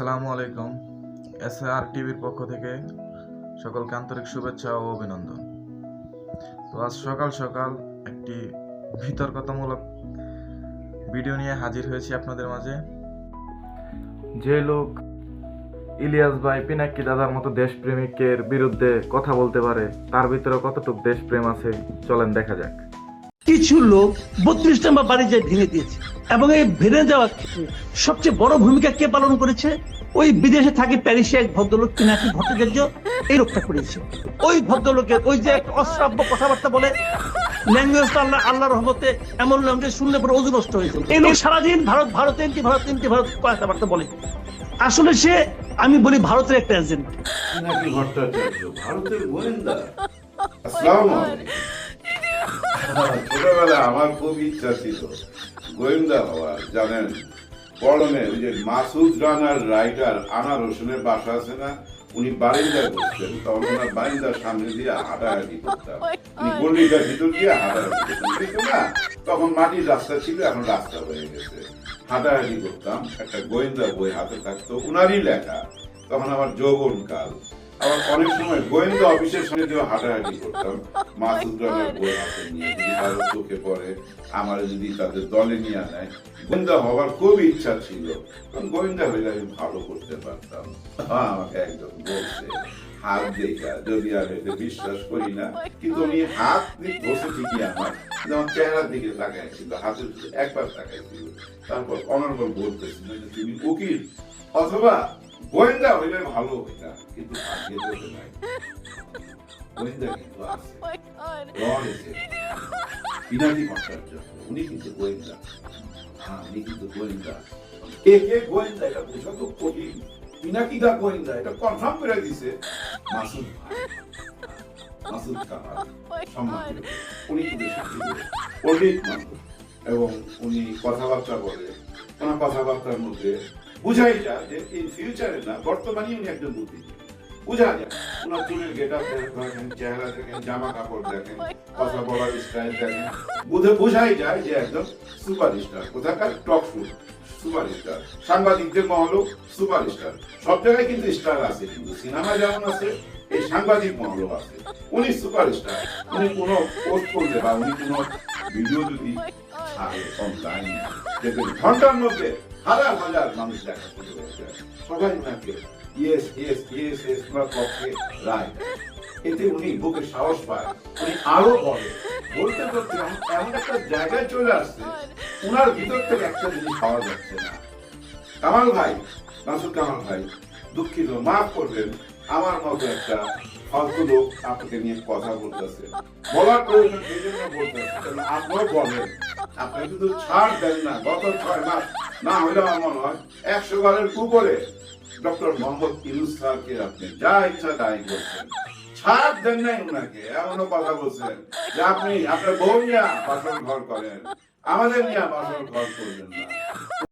আসসালামু আলাইকুম। এস আর টিভির পক্ষ থেকে সকলকে আন্তরিক শুভেচ্ছা ও অভিনন্দন। তো আজ সকাল সকাল একটি বিতর্কতামূলক ভিডিও নিয়ে হাজির হয়েছি আপনাদের মাঝে। যে লোক ইলিয়াস ভাই পিনাক্কি দাদার মতো দেশপ্রেমিকের বিরুদ্ধে কথা বলতে পারে, তার ভিতরে কতটুকু দেশপ্রেম আছে, চলেন দেখা যাক। কিছু লোক বত্রিশ নম্বর বাড়ি যায় ভেঙে দিয়েছে। এবং এই ভেঙে যাওয়া সবচেয়ে বড় ভূমিকা কে পালন করেছে? ওই বিদেশে থাকে প্যারিসে এক ভদ্রলোক পিনাকি ভট্টাচার্য, এই লোকটা করেছে। ওই ভদ্রলোকের ওই যে একটা অশ্রাব্য কথাবার্তা বলে, ল্যাঙ্গুয়েজ আল্লাহ আল্লাহর রহমতে এমন ল্যাঙ্গুয়েজ শুনলে পরে অজু হয়েছে এই লোক সারাদিন ভারত ভারত এমটি ভারত এমটি ভারত কথাবার্তা বলে। আসলে সে, আমি বলি ভারতের একটা এজেন্ট ভট্টাচার্য? ভারতের গোয়েন্দা? ছোটবেলায় আমার খুব ইচ্ছা ছিল। গোয়েন্দা হওয়ার জানেন? পরনে ওই যে মাসুদ রানার রাইটার আনার হোসেনের বাসা আছে না? উনি বারিন্দায় বসতেন। তখন ওনার বারিন্দার সামনে দিয়ে হাঁটাহাঁটি করতাম। উনি গল্লিটার ভিতর দিয়ে হাঁটাহাঁটি করতেন। না? তখন মাটির রাস্তা ছিল এখন রাস্তা হয়ে গেছে। হাঁটাহাঁটি করতাম। একটা গোয়েন্দা বই হাতে থাকতো। উনারই লেখা। তখন আমার যৌবন কাল আবার অনেক সময় গোয়েন্দা অফিসের সঙ্গে যে হাঁটাহাঁটি করতাম মাসুদ রানের বই হাতে নিয়ে যদি কারও চোখে পড়ে আমার যদি তাদের দলে নিয়ে নেয় গোয়েন্দা হওয়ার খুব ইচ্ছা ছিল কারণ গোয়েন্দা হইলে আমি ভালো করতে পারতাম। হ্যাঁ, আমাকে একজন বলছে হাত দেখা যদি আর এতে বিশ্বাস করি না কিন্তু উনি হাত বসে ঠিকই আমার। আমার চেহারার দিকে তাকাইছিল হাতের দিকে একবার তাকাইছিল তারপর অনর্গল বলতেছিল তুমি উকিল অথবা গোয়েন্দা হইলে ভালো হইতা কিন্তু ভাগ্যে তো নাই। গোয়েন্দা কিন্তু আছে। রড এসে পিনাকি ভট্টাচার্য উনি কিন্তু গোয়েন্দা। হ্যাঁ উনি কিন্তু গোয়েন্দা। কে কে গোয়েন্দা এটা বোঝা তো কঠিন। পিনাকিদা গোয়েন্দা এটা কনফার্ম করে দিছে। মাসুদ ভাই মাসুদ কামাল সম্মান করে। উনি কিন্তু শিক্ষিত পণ্ডিত মানুষ এবং উনি কথাবার্তা বলে। ওনার কথাবার্তার মধ্যে বুঝাই যায় যে ইন ফিউচারে না বর্তমানে উনি একজন বুদ্ধিজীবী। বুঝা যায়। ওনার চুলের গেট আপ দেখেন, চেহারা দেখেন জামা কাপড় দেখেন, কথা বলার স্টাইল দেখেন। বুঝে বোঝাই যায় যে একজন সুপারস্টার কোথাকার? টপ শো সুপারস্টার সাংবাদিকদের মহলও সুপারস্টার সব জায়গায় কিন্তু স্টার আছে, কিন্তু সিনেমা যেমন আছে, এই সাংবাদিক মহলও আছে। উনি সুপারস্টার উনি কোনো পোস্ট করলে বা উনি কোনো ভিডিও যদি অনলাইনে দেখবেন ঘণ্টার মধ্যে হাজার হাজার মানুষ এতে উনি বুকে সাহস পায়, উনি আরও বলে। বলতে বলতে এমন- একটা জায়গায় চলে আসছে, উনার ভিতর থেকে একটা জিনিস পাওয়া যাচ্ছে না। কামাল ভাই, মাসুদ কামাল ভাই, দুঃখিত, মাফ করবেন, আমার মতো একটা ফালতু লোক আপনাকে নিয়ে কথা বলতেছে। বলার প্রয়োজন এই জন্য বলেন। আপনি ছাড় দেন না গত ছয় মাস না হইলে আমার হয়, একশো বারের উপরে। ডক্টর মোহাম্মদ ইউনুস স্যারকে আপনি যা ইচ্ছা তাই করছেন। ছাড় দেন নাই ওনাকে এমনও কথা বলছেন যে আপনি আপনার বউ নিয়ে বাসন ঘর করেন। আমাদের নিয়ে বাসন ঘর করবেন না।